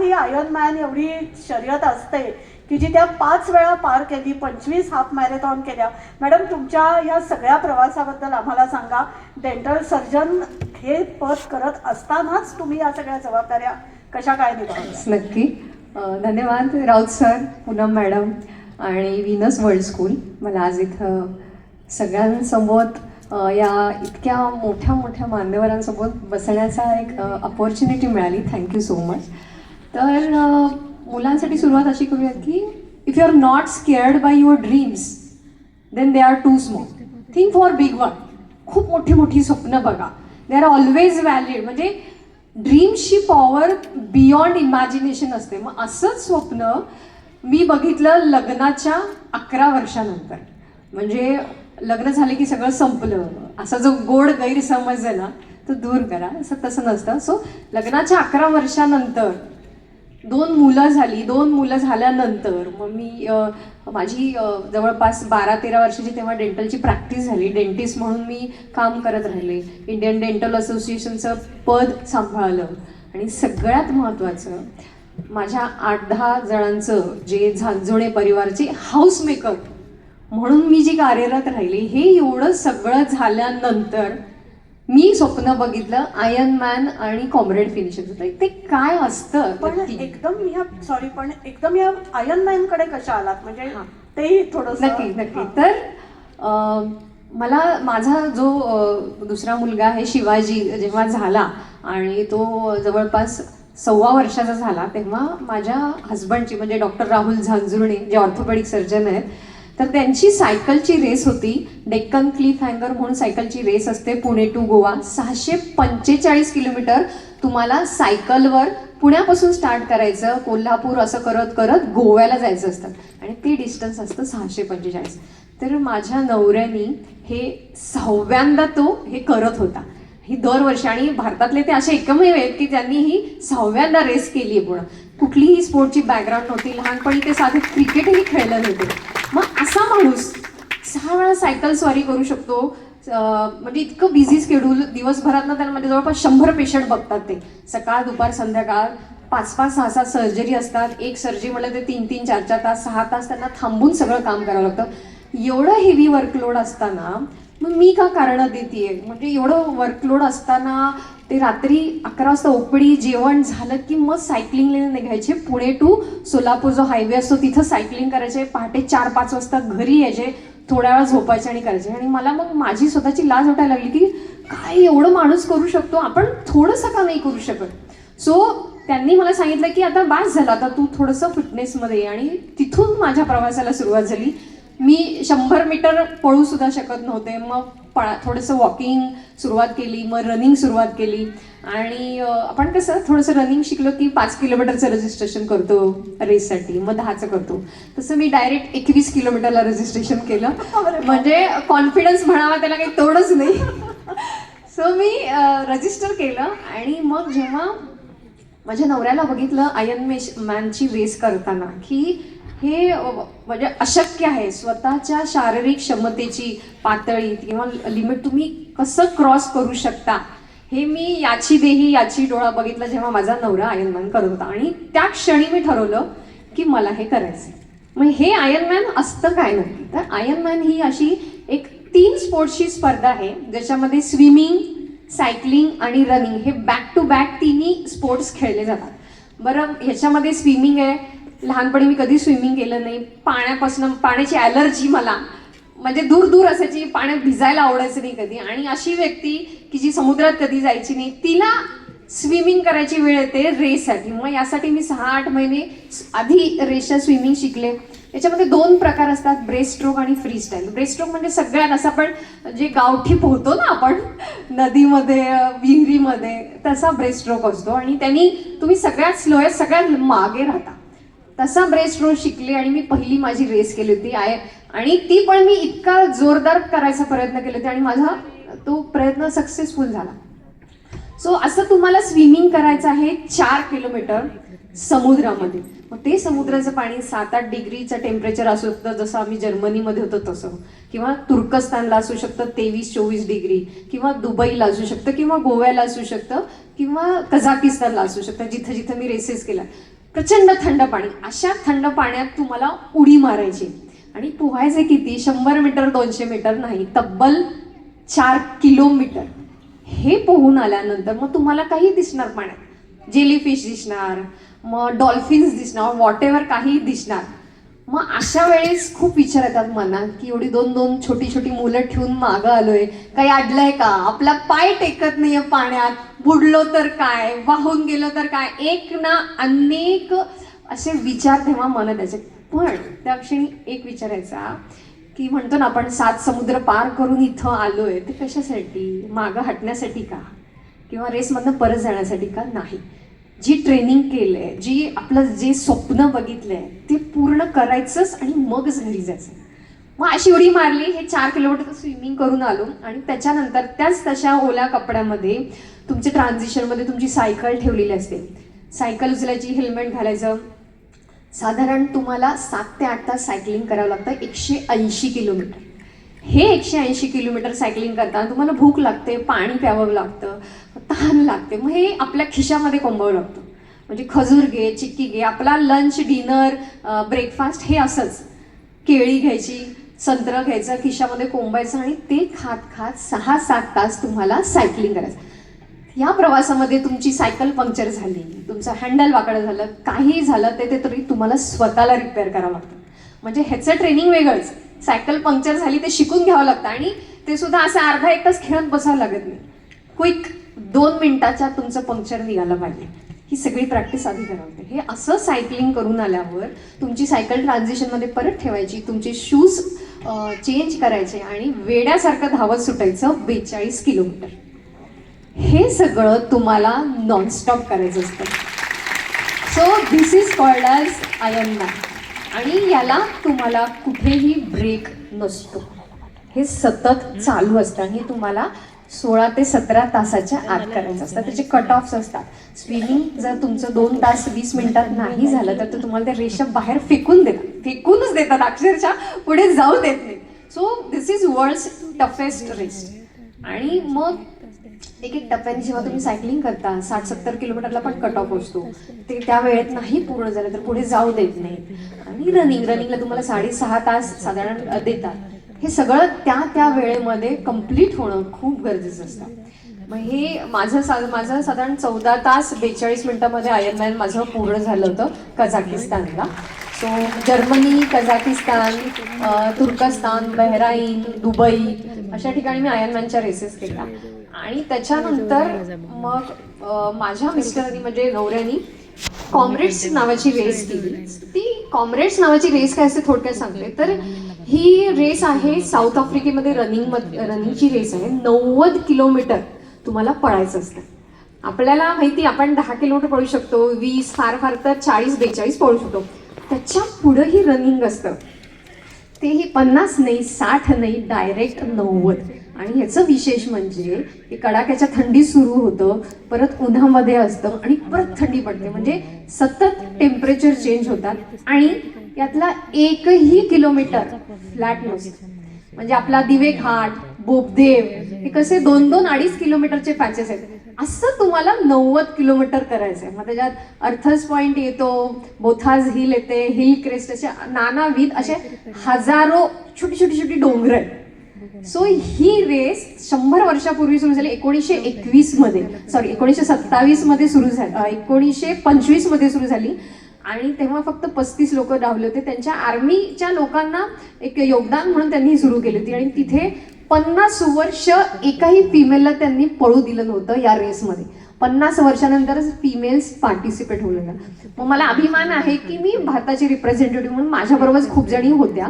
ही iron man एवढी शर्यत असते की जी त्या पाच वेळा पार केली पंचवीस हाफ मॅरेथॉन केल्या. मॅडम तुमच्या या सगळ्या प्रवासाबद्दल आम्हाला सांगा. डेंटल सर्जन हे पद करत असतानाच तुम्ही या सगळ्या जबाबदाऱ्या कशा काय निभावल्या? नक्की. धन्यवाद राऊत सर पूनम मॅडम आणि विनस वर्ल्ड स्कूल. मला आज इथं सगळ्यांसमोर या इतक्या मोठ्या मोठ्या मान्यवरांसोबत बसण्याचा एक अपॉर्च्युनिटी मिळाली. थँक्यू सो मच तर मुलांसाठी सुरुवात अशी करूयात की if you are not scared by your dreams then they are too small think for big one खूप मोठी मोठी स्वप्न बघा. दे आर ऑलवेज व्हॅलिड म्हणजे ड्रीम्सची पॉवर बियॉन्ड इमॅजिनेशन असते. मग असंच स्वप्न मी बघितलं लग्नाच्या अकरा वर्षानंतर. म्हणजे लग्न झालं की सगळं संपलं. असा जो गोड गैरसमज आहे ना तो दूर करा. असं तसं नसतं. सो लग्नाच्या अकरा वर्षानंतर दोन मुलं झाली दोन मुलं झाल्यानंतर मग मी माझी जवळपास बारा तेरा वर्षाची तेव्हा डेंटलची प्रॅक्टिस झाली. डेंटिस्ट म्हणून मी काम करत राहिले. इंडियन डेंटल असोसिएशनचं पद सांभाळलं. आणि सगळ्यात महत्त्वाचं माझ्या आठ दहा जणांचं जे झांजोणे परिवारचे हाऊस मेकअप म्हणून मी जी कार्यरत राहिली हे एवढं सगळं झाल्यानंतर मी स्वप्न बघितलं आयर्न मॅन आणि कॉम्रेड फिनिशिंग ते काय असतं पण नक्की? एकदम या सॉरी पण एकदम या आयर्न मॅनकडे कशा आलात म्हणजे. तेही थोडस नक्की नक्की तर अं, मला माझा जो अं, दुसरा मुलगा आहे शिवाजी जेव्हा झाला आणि तो जवळपास सव्वा वर्षाचा झाला तेव्हा माझ्या हस्बंडची म्हणजे डॉक्टर राहुल झांजुर्णे जे ऑर्थोपेडिक सर्जन आहेत तर त्यांची सायकलची रेस होती. डेक्कन क्लिफ हँगर म्हणून सायकलची रेस असते पुणे टू गोवा. सहाशे पंचेचाळीस किलोमीटर तुम्हाला सायकलवर पुण्यापासून स्टार्ट करायचं. कोल्हापूर असं करत करत गोव्याला जायचं असतं. आणि ते डिस्टन्स असतं सहाशे पंचेचाळीस. तर माझ्या नवऱ्यानी हे सहाव्यांदा तो हे करत होता. ही दरवर्षी आणि भारतातले ते असे एकमेव आहेत की त्यांनी ही सहाव्यांदा रेस केली आहे पूर्ण. कुठलीही स्पोर्टची बॅकग्राऊंड नव्हती. लहानपणी ते साधे क्रिकेटही खेळलं नव्हते. मग असा माणूस सहा वेळा सायकल स्वारी करू शकतो. म्हणजे इतकं बिझी स्केड्यूल दिवसभरात ना त्यांना म्हणजे जवळपास शंभर पेशंट बघतात ते. सकाळ दुपार संध्याकाळ पाच पाच सहा सहा सर्जरी असतात. एक सर्जरी म्हटलं ते तीन तीन चार चार तास सहा तास त्यांना थांबून सगळं काम करावं लागतं. एवढं हेवी वर्कलोड असताना मग मी का कारणं देते म्हणजे एवढं वर्कलोड असताना ते रात्री अकरा वाजता उकडी जेवण झालं की मग सायकलिंगला निघायचे पुणे टू सोलापूर जो हायवे असतो तिथं सायकलिंग करायचे. पहाटे चार पाच वाजता घरी यायचे थोड्या वेळा झोपायचे आणि करायचे. आणि मला मग माझी स्वतःची लाज वाटायला लागली की काय एवढं माणूस करू शकतो? आपण थोडंसं का नाही करू शकत? सो त्यांनी मला सांगितलं की आता बास झालं. आता तू थोडंसं फिटनेसमध्ये ये. आणि तिथून माझ्या प्रवासाला सुरुवात झाली. मी शंभर मीटर पळू सुद्धा शकत नव्हते. मग पळा थोडंसं वॉकिंग सुरुवात केली मग रनिंग सुरुवात केली. आणि आपण कसं थोडंसं रनिंग शिकलो की पाच किलोमीटरचं रजिस्ट्रेशन करतो रेससाठी मग दहाचं करतो. तसं मी डायरेक्ट एकवीस किलोमीटरला रजिस्ट्रेशन केलं. म्हणजे कॉन्फिडन्स म्हणावा त्याला काही तोडच नाही. सो मी रजिस्टर केलं आणि मग जेव्हा माझ्या नवऱ्याला बघितलं आयन मेश मॅनची रेस करताना की हे म्हणजे अशक्य आहे. स्वतःच्या शारीरिक क्षमतेची पातळी किंवा लिमिट तुम्ही कसं क्रॉस करू शकता हे मी याची देही याची डोळा बघितला जेव्हा माझा नवरा आयन मॅन करत होता. आणि त्या क्षणी मी ठरवलं की मला हे करायचं मग हे आयन मॅन असतं काय नक्की? तर आयन मॅन ही अशी एक तीन स्पोर्ट्सची स्पर्धा आहे ज्याच्यामध्ये स्विमिंग सायकलिंग आणि रनिंग हे बॅक टू बॅक तिन्ही स्पोर्ट्स खेळले जातात. बरं ह्याच्यामध्ये स्विमिंग आहे लहानपणी मी कधी स्विमिंग केलं नाही. पाण्यापासून पाण्याची ॲलर्जी मला. म्हणजे दूर दूर असायची पाण्यात भिजायला आवडायचं नाही कधी. आणि अशी व्यक्ती की जी समुद्रात कधी जायची नाही तिला स्विमिंग करायची वेळ येते रेससाठी. मग यासाठी मी सहा आठ महिने आधी रेसच्या स्विमिंग शिकले. याच्यामध्ये दोन प्रकार असतात ब्रेस्ट स्ट्रोक आणि फ्री स्टाईल. ब्रेस्ट स्ट्रोक म्हणजे सगळ्यात असं आपण जे गावठी पोहतो ना आपण नदीमध्ये विहिरीमध्ये तसा ब्रेस्ट स्ट्रोक असतो. आणि त्यांनी तुम्ही सगळ्यात स्लोएस्ट सगळ्यात मागे राहता. तसा ब्रेस्ट रोल शिकले आणि मी पहिली माझी रेस केली होती. आय आणि ती पण मी इतका जोरदार करायचा प्रयत्न केला होता आणि माझा तो प्रयत्न सक्सेसफुल झाला. सो असं तुम्हाला स्विमिंग करायचं आहे चार किलोमीटर समुद्रामध्ये. मग ते समुद्राचं पाणी सात आठ डिग्रीचं टेम्परेचर असू शकतं जसं आम्ही जर्मनीमध्ये होतो तसं. किंवा तुर्कस्तानला असू शकतं तेवीस चोवीस डिग्री. किंवा दुबईला असू शकतं किंवा गोव्याला असू शकतं किंवा कझाकिस्तानला असू शकतं जिथं जिथं मी रेसेस केला प्रचंड थंड पाणी. अशा थंड पाण्यात तुम्हाला उडी मारायची. आणि पोहायचे किती? शंभर मीटर दोनशे मीटर नाही तब्बल चार किलोमीटर. हे पोहून आल्यानंतर मग तुम्हाला काही दिसणार पाण्यात. जेलीफिश दिसणार मग डॉल्फिन्स दिसणार वॉट एव्हर काही दिसणार. मग अशा वेळेस खूप विचार येतात मनात की एवढी दोन दोन छोटी छोटी मुलं ठेवून मागं आलोय. काही अडलंय का? आपला पाय टेकत नाहीये पाण्यात. बुडलो तर काय? वाहून गेलो तर काय? एक ना अनेक असे विचार तेव्हा मनात यायचे. पण त्या क्षणी एक विचारायचा की म्हणतो ना आपण सात समुद्र पार करून इथं आलोय ते कशासाठी? मागं हटण्यासाठी का? किंवा रेसमधनं परत जाण्यासाठी का? नाही. जी ट्रेनिंग केलंय जी आपलं जे स्वप्न बघितलंय ते पूर्ण करायचंच आणि मगच घरी जायचं. मग अशी उडी मारली हे चार किलोमीटर स्विमिंग करून आलो आणि त्याच्यानंतर त्याच तशा ओल्या कपड्यामध्ये तुमच्या ट्रान्झिशनमध्ये तुमची सायकल ठेवलेली असते. सायकल उचलायची हेल्मेट घालायचं. साधारण तुम्हाला सात ते आठ तास सायकलिंग करावं लागतं एकशे ऐंशी किलोमीटर. हे एकशे ऐंशी किलोमीटर सायकलिंग करताना तुम्हाला भूक लागते पाणी प्यावं लागतं छान लागते. मग हे आपल्या खिशामध्ये कोंबावं लागतं. म्हणजे खजूर घे चिक्की घे आपला लंच डिनर ब्रेकफास्ट हे असंच. केळी घ्यायची संत्र घ्यायचं खिशामध्ये कोंबायचं आणि ते खात खात सहा सात तास तुम्हाला सायकलिंग करायचं. या प्रवासामध्ये तुमची सायकल पंक्चर झाली. तुमचं हँडल वाकडं झालं. काही झालं ते ते तरी तुम्हाला स्वतःला रिपेअर करावं लागतं. म्हणजे ह्याचं ट्रेनिंग वेगळंच. सायकल पंक्चर झाली ते शिकून घ्यावं लागतं आणि ते सुद्धा असं अर्धा एक तास खेळत बसावं लागत नाही. क्विक दोन मिनिटाच्या तुमचं पंक्चर निघालं पाहिजे. ही सगळी प्रॅक्टिस आधी करावते. हे असं सायकलिंग करून आल्यावर तुमची सायकल ट्रान्झिशनमध्ये परत ठेवायची तुमचे शूज चेंज करायचे आणि वेड्यासारखं धावत सुटायचं बेचाळीस किलोमीटर. हे सगळं तुम्हाला नॉनस्टॉप करायचं असतं. So this is called as iron man आणि याला तुम्हाला कुठेही ब्रेक नसतो. हे सतत चालू असतं आणि तुम्हाला सोळा ते सतरा तासाच्या आत करायचं असतं. त्याचे कट ऑफ्स असतात. स्विमिंग जर तुमचं दोन तास वीस मिनिटात नाही झालं तर ते तुम्हाला ते रेषा बाहेर फेकून देतात. फेकूनच देतात. अक्षरशः पुढे जाऊ देत नाही. So this is world's toughest race आणि मग एक एक टप्प्याने जेव्हा तुम्ही सायकलिंग करता साठ सत्तर किलोमीटरला पण कट ऑफ असतो. ते त्या वेळेत नाही पूर्ण झालं तर पुढे जाऊ देत नाही आणि रनिंग रनिंगला तुम्हाला साडेसहा तास साधारण देतात. हे सगळं त्या त्या वेळेमध्ये कंप्लीट होणं खूप गरजेचं असतं. मग हे माझं सा माझं साधारण चौदा तास बेचाळीस मिनिटामध्ये आयर्नमॅन माझं पूर्ण झालं होतं कझाकिस्तानला. सो जर्मनी कझाकिस्तान तुर्कस्तान बहराईन दुबई अशा ठिकाणी मी आयर्नमॅनच्या रेसेस केल्या. आणि त्याच्यानंतर मग माझ्या मिस्टरनी म्हणजे नवऱ्यानी कॉम्रेड्स नावाची रेस केली ती कॉम्रेड्स नावाची रेस काय असते थोडक्यात सांगते. तर ही रेस आहे साऊथ आफ्रिकेमध्ये रनिंग रनिंगची रेस आहे. नव्वद किलोमीटर तुम्हाला पळायचं असतं. आपल्याला माहिती आपण दहा किलोमीटर पळू शकतो वीस फार फार तर चाळीस बेचाळीस पळू शकतो. त्याच्या पुढं ही रनिंग असतं. तेही पन्नास नाही साठ नाही डायरेक्ट नव्वद. आणि ह्याचं विशेष म्हणजे की कडाक्याच्या थंडी सुरू होतं परत उन्हामध्ये असतं आणि परत थंडी पडते. म्हणजे सतत टेम्परेचर चेंज होतात आणि यातला एकही किलोमीटर फ्लॅट नसतो. म्हणजे आपला दिवे घाट बोपदेव हे कसे दोन दोन अडीच किलोमीटरचे पॅचेस आहेत. असं तुम्हाला नव्वद किलोमीटर करायचं आहे मग त्याच्यात अर्थस पॉइंट येतो बोथाज हिल येते हिल क्रेस्ट असे नानाविध असे हजारो छोटी छोटी छोटी डोंगर आहेत. सो ही रेस शंभर वर्षापूर्वी सुरू झाली एकोणीसशे एकवीसमध्ये. सॉरी एकोणीसशे सत्तावीसमध्ये सुरू झाली एकोणीसशे पंचवीसमध्ये सुरू झाली. आणि तेव्हा फक्त पस्तीस लोक धावले होते. त्यांच्या आर्मीच्या लोकांना एक योगदान म्हणून त्यांनी सुरू केली होती. आणि तिथे पन्नास वर्ष एकाही फिमेलला त्यांनी पळू दिलं नव्हतं या रेसमध्ये पन्नास वर्षानंतरच फिमेल्स पार्टिसिपेट होऊ लागला. मग मला अभिमान आहे की मी भारताची रिप्रेझेंटेटिव्ह म्हणून माझ्याबरोबरच खूप जणी होत्या.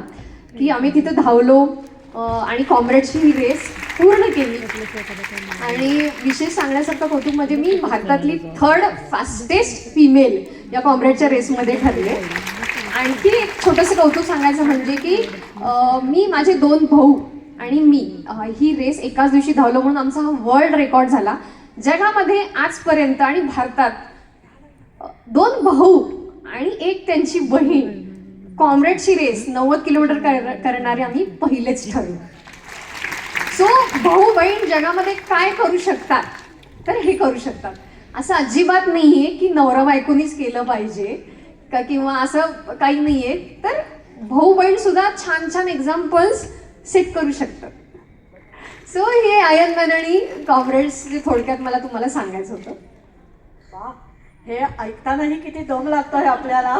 की आम्ही तिथे धावलो आणि कॉम्रेड्सची ही रेस पूर्ण केली. आणि विशेष सांगण्यासारखं कौतुक म्हणजे मी भारतातली थर्ड फास्टेस्ट फिमेल या कॉम्रेडच्या रेसमध्ये ठरले. आणखी एक छोटंसं कौतुक सांगायचं म्हणजे की मी माझे दोन भाऊ आणि मी ही रेस एकाच दिवशी धावलो म्हणून आमचा हा वर्ल्ड रेकॉर्ड झाला जगामध्ये आजपर्यंत आणि भारतात दोन भाऊ आणि एक त्यांची बहीण कॉम्रेडची रेस नव्वद किलोमीटर कर- करणारे आम्ही पहिलेच ठरलो सो भाऊ बहीण जगामध्ये काय करू शकतात? तर हे करू शकतात. असं अजिबात नाहीये की नवरा बायकोनीच केलं पाहिजे का किंवा असं काही नाहीये. तर भाऊ बहीण सुद्धा छान छान एक्झाम्पल्स सेट करू शकतात. सो हे आयन मॅन आणि थोडक्यात मला तुम्हाला सांगायचं होतं. हे ऐकतानाही किती दम लागतोय आपल्याला.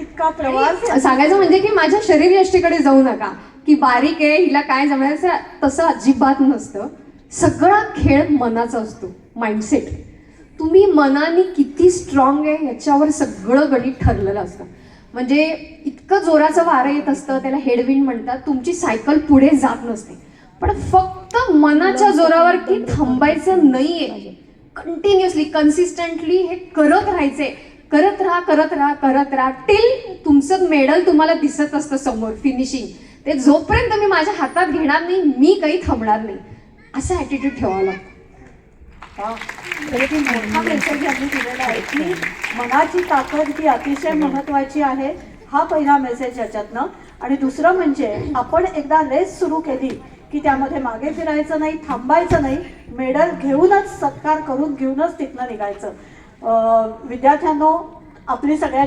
इतका प्रवास सांगायचं म्हणजे की माझ्या शरीरयष्टीकडे जाऊ नका. की बारीक आहे हिला काय जमण्याचं तसं अजिबात नसतं. सगळा खेळ मनाचा असतो माइंडसेट तुम्ही मनाने किती स्ट्रॉंग आहे याच्यावर सगळं गणित ठरलेलं असतं. म्हणजे इतकं जोराचं वारं येत असतं त्याला हेडविंड म्हणतात तुमची सायकल पुढे जात नसते. पण फक्त मनाच्या जोरावर की थांबायचं नाहीये. कंटिन्युअसली कन्सिस्टंटली हे करत राहायचे. करत राहा करत राहा करत राहा टिल तुमचं मेडल तुम्हाला दिसत असतं समोर फिनिशिंग ते जोपर्यंत मी माझ्या हातात घेणार नाही मी काही थांबणार नाही. असा ॲटिट्यूड ठेवावा लागतो. मोठा मेसेज यांनी दिलेला आहे की मनाची ताकद ही अतिशय महत्वाची आहे. हा पहिला मेसेज याच्यातनं. आणि दुसरं म्हणजे आपण एकदा रेस सुरू केली की त्यामध्ये मागे फिरायचं नाही थांबायचं नाही मेडल घेऊनच सत्कार करून घेऊनच तिथनं निघायचं. विद्यार्थ्यांनो आपली सगळ्या